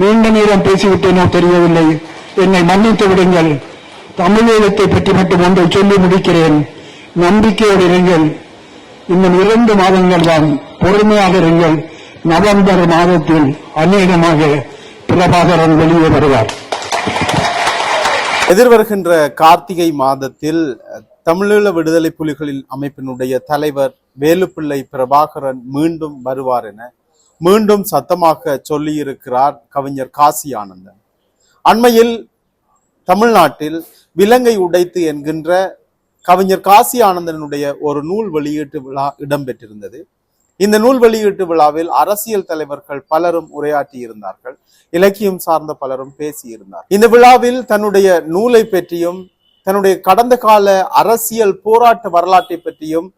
நீண்ட நேரம் பேசிவிட்டேனோ தெரியவில்லை. என்னை மன்னித்து விடுங்கள். தமிழீழத்தை பற்றி மட்டும் ஒன்றை சொல்லி முடிக்கிறேன். நம்பிக்கையோடு இருங்கள். இன்னும் இரண்டு மாதங்கள் தான் பொறுமையாக இருங்கள். நவம்பர் மாதத்தில் அநேகமாக பிரபாகரன் வெளியே வருவார். எதிர்வருகின்ற கார்த்திகை மாதத்தில் தமிழீழ விடுதலை புலிகளின் அமைப்பினுடைய தலைவர் வேலுப்பிள்ளை பிரபாகரன் மீண்டும் வருவார் என மீண்டும் சத்தமாக சொல்லியிருக்கிறார் கவிஞர் காசி ஆனந்தன். அண்மையில் தமிழ்நாட்டில் விலங்கை உடைத்து என்கின்ற கவிஞர் காசி ஆனந்தனுடைய ஒரு நூல் வெளியீட்டு விழா இடம்பெற்றிருந்தது. இந்த நூல் வெளியீட்டு விழாவில் அரசியல் தலைவர்கள் பலரும் உரையாற்றி இருந்தார்கள். இலக்கியம் சார்ந்த பலரும் பேசியிருந்தார் இந்த விழாவில் தன்னுடைய நூலை பற்றியும் தன்னுடைய கடந்த கால அரசியல் போராட்ட வரலாற்றை பற்றியும்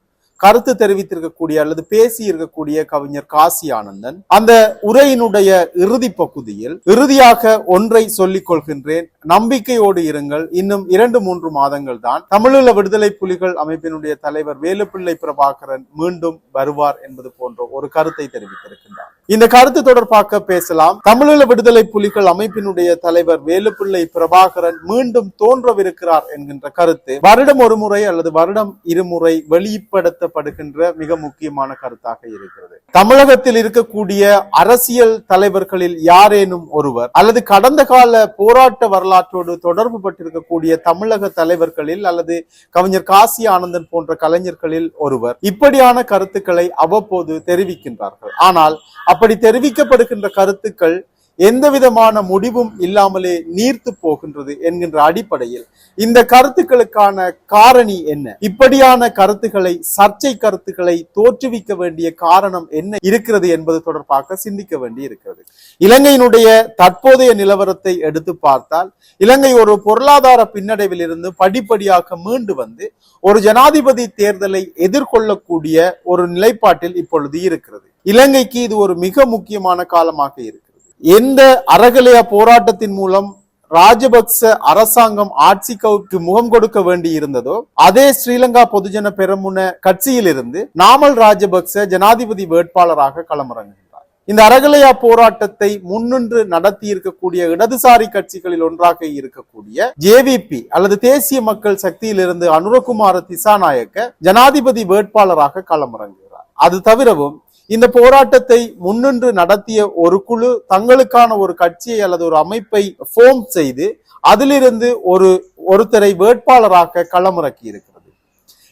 கருத்து தெரிவித்திருக்கக்கூடிய அல்லது பேசி இருக்கக்கூடிய கவிஞர் காசி ஆனந்தன் அந்த உரையினுடைய இறுதி பகுதியில் இறுதியாக ஒன்றை சொல்லிக் கொள்கின்றேன். நம்பிக்கையோடு இருங்கள். இன்னும் இரண்டு மூன்று மாதங்கள் தான். தமிழீழ விடுதலை புலிகள் அமைப்பினுடைய தலைவர் வேலுப்பிள்ளை பிரபாகரன் மீண்டும் வருவார் என்பது போன்ற ஒரு கருத்தை தெரிவித்திருக்கின்றார். இந்த கருத்து தொடர்பாக பேசலாம். தமிழீழ விடுதலை புலிகள் அமைப்பினுடைய தலைவர் வேலுப்பிள்ளை பிரபாகரன் மீண்டும் தோன்றவிருக்கிறார் என்கின்ற கருத்து. வருடம் ஒரு முறை அல்லது வருடம் இருமுறை வெளிப்படுத்தப்படுகின்ற மிக முக்கியமான கருத்தாக இருக்கிறது. தமிழகத்தில் இருக்கக்கூடிய அரசியல் தலைவர்களில் யாரேனும் ஒருவர் அல்லது கடந்த கால போராட்ட வரலாற்றோடு தொடர்பு பட்டிருக்கக்கூடிய தமிழக தலைவர்களில் அல்லது கவிஞர் காசி ஆனந்தன் போன்ற கலைஞர்களில் ஒருவர் இப்படியான கருத்துக்களை அவ்வப்போது தெரிவிக்கின்றார்கள். ஆனால் அப்படி தெரிவிக்கப்படுகின்ற கருத்துக்கள் எந்த விதமான முடிவும் இல்லாமலே நீர்த்து போகின்றது என்கின்ற அடிப்படையில் இந்த கருத்துக்களுக்கான காரணி என்ன? இப்படியான கருத்துக்களை சர்ச்சை கருத்துக்களை தோற்றுவிக்க வேண்டிய காரணம் என்ன இருக்கிறது என்பது தொடர்பாக சிந்திக்க வேண்டி இருக்கிறது இலங்கையினுடைய தற்போதைய நிலவரத்தை எடுத்து பார்த்தால் இலங்கை ஒரு பொருளாதார பின்னடைவில் இருந்து படிப்படியாக மீண்டு வந்து ஒரு ஜனாதிபதி தேர்தலை எதிர்கொள்ளக்கூடிய ஒரு நிலைப்பாட்டில் இப்பொழுது இருக்கிறது. இலங்கைக்கு இது ஒரு மிக முக்கியமான காலமாக இருக்கு. எந்த அறகலைய போராட்டத்தின் மூலம் ராஜபக்ச அரசாங்கம் ஆட்சி கவுக்கு முகம் கொடுக்க வேண்டி இருந்ததோ அதே ஸ்ரீலங்கா பொதுஜன பெருமுன கட்சியிலிருந்து நாமல் ராஜபக்ச ஜனாதிபதி வேட்பாளராக களமிறங்குகிறார். இந்த அறகலையா போராட்டத்தை முன்னின்று நடத்தி இருக்கக்கூடிய இடதுசாரி கட்சிகளில் ஒன்றாக இருக்கக்கூடிய ஜேவிபி அல்லது தேசிய மக்கள் சக்தியிலிருந்து அனுரகுமார திசாநாயக்க ஜனாதிபதி வேட்பாளராக களமிறங்குகிறார். அது தவிரவும் இந்த போராட்டத்தை முன்னின்று நடத்திய ஒரு குழு தங்களுக்கான ஒரு கட்சியை அல்லது ஒரு அமைப்பை ஃபோம் செய்து அதிலிருந்து ஒரு ஒருத்தரை வேட்பாளராக களமிறக்கி இருக்கிறது.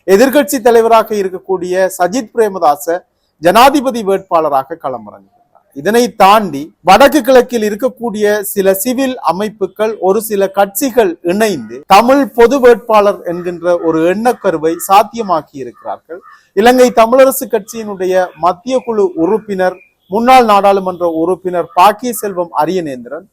எதிர்க்கட்சி தலைவராக இருக்கக்கூடிய சஜித் பிரேமதாச ஜனாதிபதி வேட்பாளராக களமிறங்குகிறார். இதனை தாண்டி வடக்கு கிழக்கில் இருக்கக்கூடிய சில சிவில் அமைப்புகள் ஒரு சில கட்சிகள் இணைந்து தமிழ் பொது வேட்பாளர் என்கின்ற ஒரு எண்ணக்கருவை சாத்தியமாக்கி இருக்கிறார்கள். இலங்கை தமிழரசு கட்சியினுடைய மத்திய குழு உறுப்பினர் முன்னாள் நாடாளுமன்ற உறுப்பினர் பாக்கிய செல்வம் அரியநேந்திரன்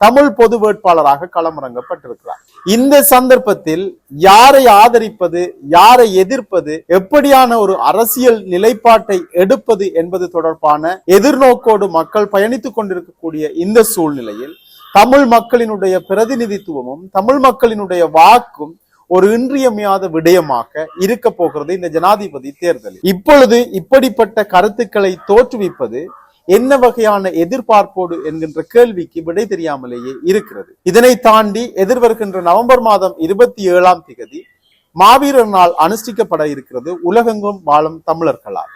தமிழ் பொது வேட்பாளராக களமிறங்கப்பட்டிருக்கிறார். இந்த சந்தர்ப்பத்தில் யாரை ஆதரிப்பது யாரை எதிர்ப்பது எப்படியான ஒரு அரசியல் நிலைப்பாட்டை எடுப்பது என்பது தொடர்பான எதிர்நோக்கோடு மக்கள் பயணித்துக் கொண்டிருக்கக்கூடிய இந்த சூழ்நிலையில் தமிழ் மக்களினுடைய பிரதிநிதித்துவமும் தமிழ் மக்களினுடைய வாக்கும் ஒரு இன்றியமையாத விடயமாக இருக்க போகிறது இந்த ஜனாதிபதி தேர்தலில். இப்பொழுது இப்படிப்பட்ட கருத்துக்களை தோற்றுவிப்பது என்ன வகையான எதிர்பார்ப்போடு என்கின்ற கேள்விக்கு விடை தெரியாமலேயே இருக்கிறது. இதனை தாண்டி எதிர்வருகின்ற நவம்பர் மாதம் இருபத்தி ஏழாம் திகதி மாவீரர் நாள் அனுஷ்டிக்கப்பட இருக்கிறது. உலகெங்கும் வாழும் தமிழர்களால்.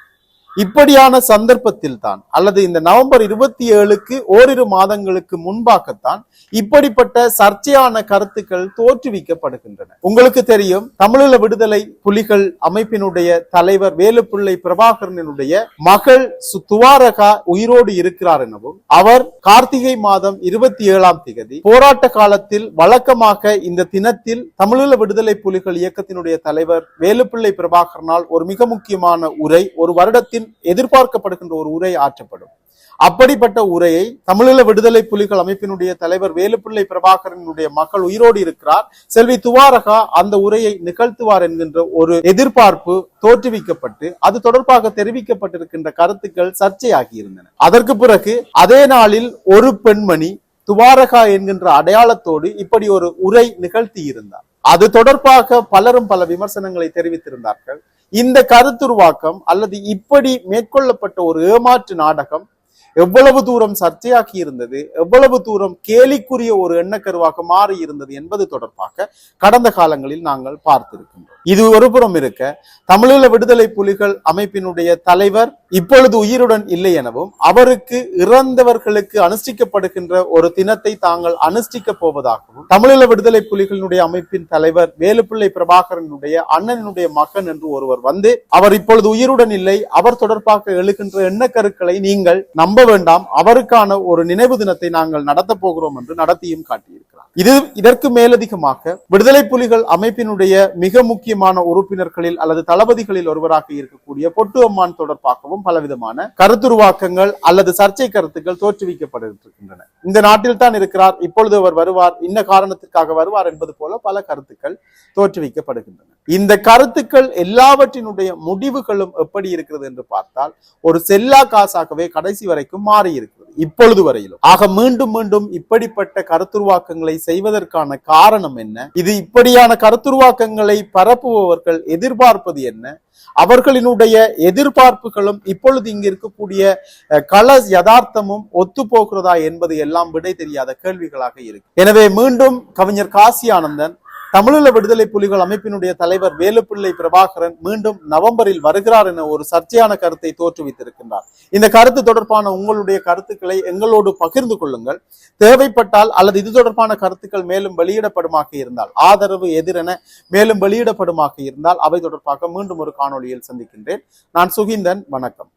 இப்படியான சந்தர்ப்பத்தில் தான் அல்லது இந்த நவம்பர் இருபத்தி ஏழுக்கு ஓரிரு மாதங்களுக்கு முன்பாகத்தான் இப்படிப்பட்ட சர்ச்சையான கருத்துக்கள் தோற்றுவிக்கப்படுகின்றன. உங்களுக்கு தெரியும் தமிழீழ விடுதலை புலிகள் அமைப்பினுடைய தலைவர் வேலுப்பிள்ளை பிரபாகரனுடைய மகள் துவாரகா உயிரோடு இருக்கிறார் எனவும் அவர் கார்த்திகை மாதம் இருபத்தி ஏழாம் திகதி போராட்ட காலத்தில் வழக்கமாக இந்த தினத்தில் தமிழீழ விடுதலை புலிகள் இயக்கத்தினுடைய தலைவர் வேலுப்பிள்ளை பிரபாகரனால் ஒரு மிக முக்கியமான உரை ஒரு வருடத்தில் வருடத்தின் எதிர்பார்க்கப்படுகின்ற ஒரு உரை ஆற்றப்படும். அப்படிப்பட்ட உரையை தமிழீழ விடுதலை புலிகள் அமைப்பினுடைய தலைவர் வேலுப்பிள்ளை பிரபாகரனுடைய மக்கள் உயிரோடு இருக்கிறார். செல்வி துவாரகா அந்த உரையை நிகழ்த்துவார் என்கின்ற ஒரு எதிர்பார்ப்பு தோற்றுவிக்கப்பட்டு அது தொடர்பாக தெரிவிக்கப்பட்டிருக்கின்ற கருத்துக்கள் சர்ச்சையாகி இருந்தன. அதற்கு பிறகு அதே நாளில் ஒரு பெண்மணி துவாரகா என்கின்ற அடையாளத்தோடு இப்படி ஒரு உரை நிகழ்த்தி இருந்தார் அது தொடர்பாக பலரும் பல விமர்சனங்களை தெரிவித்திருந்தார்கள். இந்த கருத்துருவாக்கம் அல்லது இப்படி மேற்கொள்ளப்பட்ட ஒரு ஏமாற்று நாடகம் எவ்வளவு தூரம் சர்ச்சையாக்கி இருந்தது எவ்வளவு தூரம் கேலிக்குரிய ஒரு எண்ணக்கருவாக மாறி இருந்தது என்பது தொடர்பாக கடந்த காலங்களில் நாங்கள் பார்த்திருக்கின்றோம். இது ஒருபுறம் இருக்க. தமிழீழ விடுதலை புலிகள் அமைப்பினுடைய தலைவர் இப்பொழுது உயிருடன் இல்லை எனவும் அவருக்கு இறந்தவர்களுக்கு அனுஷ்டிக்கப்படுகின்ற ஒரு தினத்தை தாங்கள் அனுஷ்டிக்க போவதாகவும் தமிழீழ விடுதலை புலிகளினுடைய அமைப்பின் தலைவர் வேலுப்பிள்ளை பிரபாகரனுடைய அண்ணனுடைய மகன் என்று ஒருவர் வந்து அவர் இப்பொழுது உயிருடன் இல்லை அவர் தொடர்பாக எழுகின்ற எண்ணக்கருக்களை நீங்கள் நம்ப வேண்டாம் அவருக்கான ஒரு நினைவு தினத்தை நாங்கள் நடத்தப் போகிறோம் என்று நடத்தியும் காட்டியிருக்கிறார். இது இதற்கு மேலதிகமாக விடுதலை புலிகள் அமைப்பினுடைய மிக முக்கியமான உறுப்பினர்களில் அல்லது தளபதிகளில் ஒருவராக இருக்கக்கூடிய பொட்டு அம்மான் தொடர்பாகவும் பலவிதமான கருத்துருவாக்கங்கள் அல்லது சர்ச்சை கருத்துக்கள் தோற்றுவிக்கப்பட்டிருக்கின்றன. இந்த நாட்டில் தான் இருக்கிறார். இப்பொழுது அவர் வருவார். இன்ன காரணத்திற்காக வருவார் என்பது போல பல கருத்துக்கள் தோற்றுவிக்கப்படுகின்றன. இந்த கருத்துக்கள் எல்லாவற்றினுடைய முடிவுகளும் எப்படி இருக்கிறது என்று பார்த்தால் ஒரு செல்லா காசாகவே கடைசி வரைக்கும் மாறியிருக்கு இப்பொழுது வரையிலும். ஆக மீண்டும் மீண்டும் இப்படிப்பட்ட கருத்துருவாக்கங்களை செய்வதற்கான காரணம் என்ன? இது இப்படியான கருத்துருவாக்கங்களை பரப்புபவர்கள் எதிர்பார்ப்பது என்ன? அவர்களினுடைய எதிர்பார்ப்புகளும் இப்பொழுது இங்கு இருக்கக்கூடிய கள யதார்த்தமும் ஒத்து போகிறதா என்பது எல்லாம் விடை தெரியாத கேள்விகளாக இருக்கு. எனவே மீண்டும் கவிஞர் காசி ஆனந்தன் தமிழீழ விடுதலை புலிகள் அமைப்பினுடைய தலைவர் வேலுப்பிள்ளை பிரபாகரன் மீண்டும் நவம்பரில் வருகிறார் என ஒரு சர்ச்சையான கருத்தை தோற்றுவித்திருக்கின்றார். இந்த கருத்து தொடர்பான உங்களுடைய கருத்துக்களை எங்களோடு பகிர்ந்து கொள்ளுங்கள். தேவைப்பட்டால் அல்லது இது தொடர்பான கருத்துக்கள் மேலும் வெளியிடப்படுமாக இருந்தால் ஆதரவு எதிரென மேலும் வெளியிடப்படுமாக இருந்தால் அவை தொடர்பாக மீண்டும் ஒரு காணொளியில் சந்திக்கின்றேன். நான் சுகிந்தன் வணக்கம்.